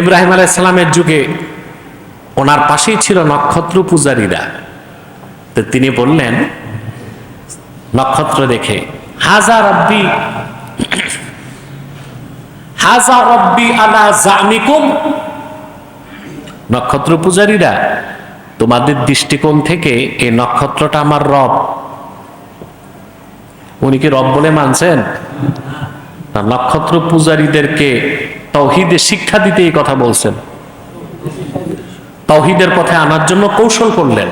ইব্রাহিম আলাইসালামের যুগে ওনার পাশেই ছিল নক্ষত্র পূজারীরা। তো তিনি বললেন, নক্ষত্র দেখে হাজার রব্বি, হাজা রব্বি আলা জামিকুম। নক্ষত্র পূজারীরা, তোমাদের দৃষ্টিকোণ থেকে এই নক্ষত্রটা আমার রব। উনি কি রব বলে মানছেন? নক্ষত্র পূজারীদেরকে তৌহিদের শিক্ষা দিতে এই কথা বলছেন। তৌহিদের পথে আনার জন্য কৌশল করলেন।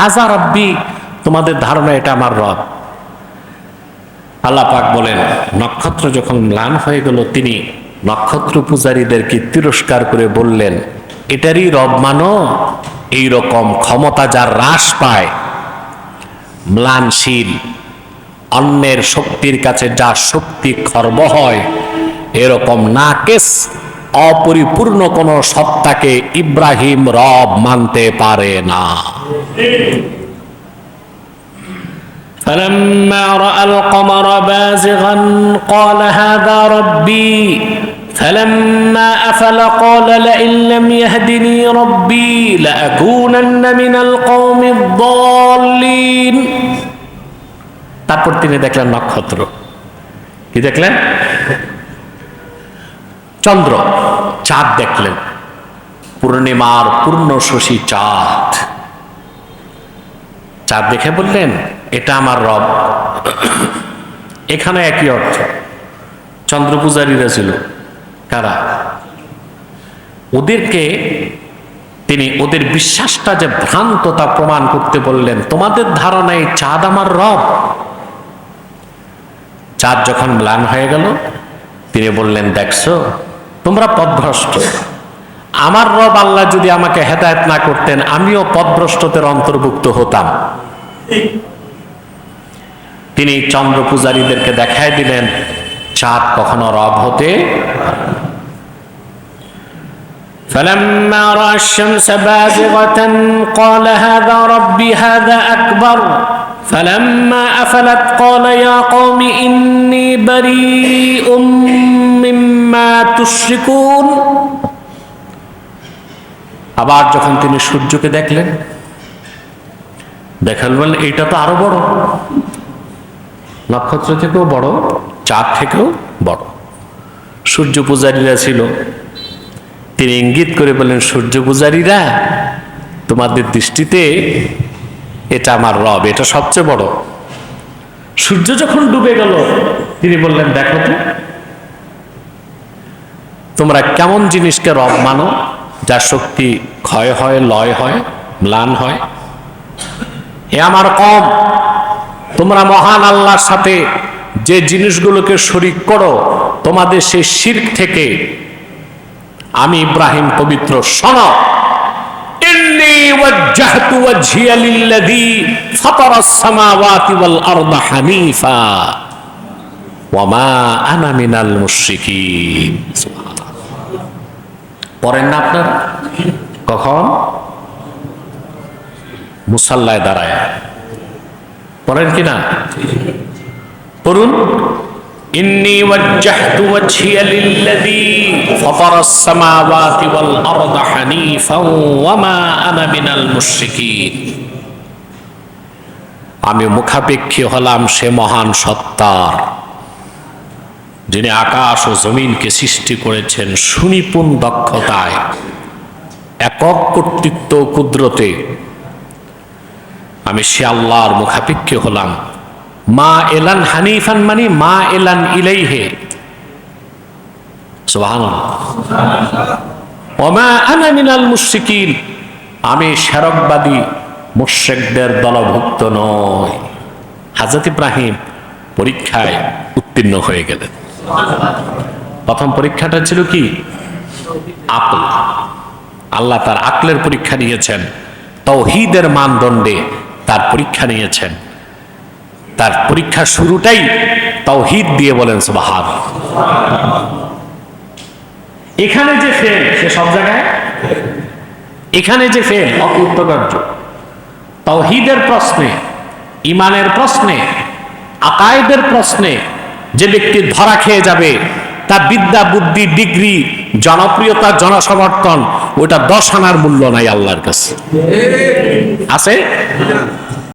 হাজার রব্বি তোমাদের ধারণা এটা আমার রব। আল্লাহ পাক বলেন, নক্ষত্র যখন ম্লান হয়ে গেল, তিনি নক্ষত্র পূজারীদেরকে তিরস্কার করে বললেন, এটারই রব মানো এইরকম ক্ষমতা যার হ্রাস পায়। ম্লানশীল, অন্যের শক্তির কাছে যা শক্তি খর্ব হয় এরকম নাকেস অপরিপূর্ণ কোন সত্তাকে ইব্রাহিম রব মানতে পারে না فلما راى القمر بازغا قال هذا ربي فلما افل قال لئن لم يهدني ربي لاكونن من القوم الضالين তারপর তিনি দেখলেন নক্ষত্র কি দেখলেন চন্দ্র, চাঁদ দেখলেন। পূর্ণিমার পূর্ণ শশী চাঁদ। চাঁদ দেখে বললেন, এটা আমার রব। এখানে একই অর্থ। চন্দ্র পূজারীরা ছিল। কারা? ওদেরকে তিনি, ওদের বিশ্বাসটা যে ভ্রান্ত তা প্রমাণ করতে বললেন, তোমাদের ধারণায় চাঁদ আমার রব। চাঁদ যখন ম্লান হয়ে গেল, তিনি বললেন, দেখছ তোমরা পথভ্রষ্ট আমার রব আল্লাহ যদি আমাকে হেদায়ত না করতেন আমিও পথভ্রষ্টদের অন্তর্ভুক্ত হতাম তিনি চন্দ্র পূজারীদেরকে দেখায় দিলেন চাঁদ কখনো রব হতে فلما راى الشمس بازغه قال هذا ربي هذا اكبر فلما افلت قال يا قوم اني بريء مما تشركون আবার যখন তিনি সূর্যকে দেখলেন দেখাল বললেন এইটা তো আরো বড় নক্ষত্র থেকেও বড় চাঁদ থেকেও বড় সূর্য পূজারীরা ছিল তিনি ইঙ্গিত করে বললেন সূর্য পূজারীরা তোমাদের দৃষ্টিতে এটা আমার রব, এটা সবচেয়ে বড়। সূর্য যখন ডুবে গেল, তিনি বললেন, দেখো তো, তোমরা কেমন জিনিসকে রব মানো, যার শক্তি ক্ষয় হয়, লয় হয়, ম্লান হয়? এ আমার কম, তোমরা মহান আল্লাহর সাথে যে জিনিসগুলোকে শরিক করো, তোমাদের সেই শির্ক থেকে আমি ইব্রাহিম পবিত্র শোন إني وجهت وجهي للذي فطر السماوات والأرض حنيفا وما أنا من المشركين পড়েন না আপনার কখন মুসাল্লায় দাঁড়ায় পড়েন কি না পড়ুন إني وجهت وجهي للذي فطر السماوات والأرض حنيفا وما أنا من المشركين আমি মুখাপেক্ষী হলাম সে মহান সত্তার যিনি আকাশ ও জমিনকে সৃষ্টি করেছেন সুনিপুণ দক্ষতায় একক কর্তৃত্ব ও কুদরতে আমি সে আল্লাহর মুখাপেক্ষী হলাম মা এলান হানিফান মানে মা এলান ইলাইহে। আমি শেরকবাদী মুশ্রেকদের দলভুক্ত নয় হাজরত ইব্রাহিম পরীক্ষায় উত্তীর্ণ হয়ে গেলেন। প্রথম পরীক্ষাটা ছিল কি? আকল। আল্লাহ তার আকলের পরীক্ষা নিয়েছেন, তৌহিদের মানদণ্ডে তার পরীক্ষা নিয়েছেন। তার পরীক্ষা শুরুটাই তৌহিদ দিয়ে বলেন, সুবাহান। এখানে যে ফেল, সে সব জায়গায়? এখানে যে ফেল অকৃতকার্য তৌহিদের প্রশ্নে ইমানের প্রশ্নে, আকায়েদের প্রশ্নে যে ব্যক্তি ধরা খেয়ে যাবে, তার বিদ্যা, বুদ্ধি, ডিগ্রি, জনপ্রিয়তা, জনসমর্থন, ওটা দশ আনার মূল্য নাই আল্লাহর কাছে। আছে?